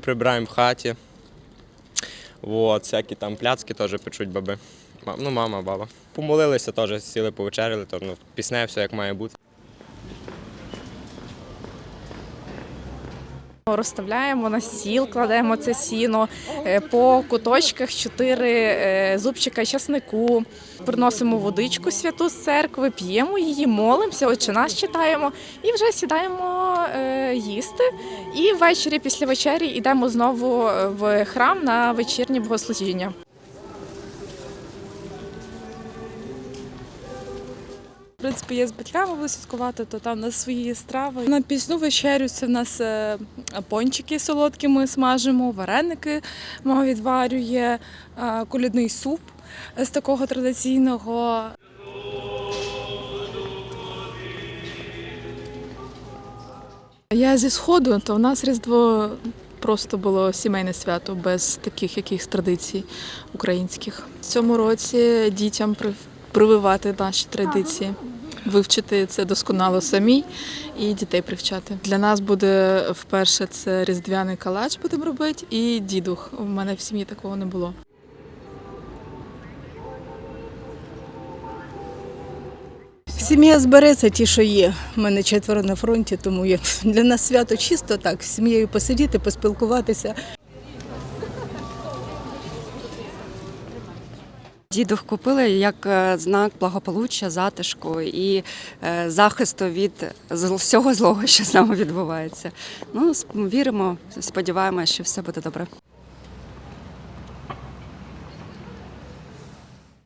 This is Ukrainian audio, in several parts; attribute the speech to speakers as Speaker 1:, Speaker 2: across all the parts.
Speaker 1: Прибираємо в хаті. От, всякі там пляцки теж печуть баби. Ну, мама, баба. Помолилися теж, сіли повечеряли, то ну, пісне все як має бути.
Speaker 2: Розставляємо на стіл, кладемо це сіно е, по куточках чотири е, зубчика часнику. Приносимо водичку святу з церкви, п'ємо її, молимося, отче нас читаємо і вже сідаємо е, їсти. І ввечері після вечері йдемо знову в храм на вечірнє богослужіння.
Speaker 3: В принципі, є з батьками були святкувати, то там у нас свої страви. На пісну вечерю це в нас е, пончики солодкі ми смажимо, вареники мама відварює, е, колідний суп з такого традиційного.
Speaker 4: Я зі сходу, то в нас Різдво просто було сімейне свято без таких якихось традицій українських. В цьому році дітям при- прививати наші традиції, вивчити це досконало самі і дітей привчати. Для нас буде вперше це різдвяний калач будемо робити, і дідух. У мене в сім'ї такого не було.
Speaker 5: Сім'я збереться, ті, що є. У мене четверо на фронті, тому як для нас свято чисто так, з сім'єю посидіти, поспілкуватися.
Speaker 6: Дідух купили як е, знак благополуччя, затишку і е, захисту від всього злого, що з нами відбувається. Ну, віримо, сподіваємося, що все буде добре.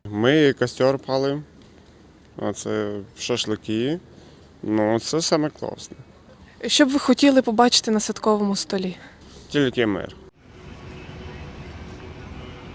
Speaker 7: Ми костер палимо, а це шашлики. Ну, це саме класне.
Speaker 8: Що б ви хотіли побачити на святковому столі?
Speaker 7: Тільки мир.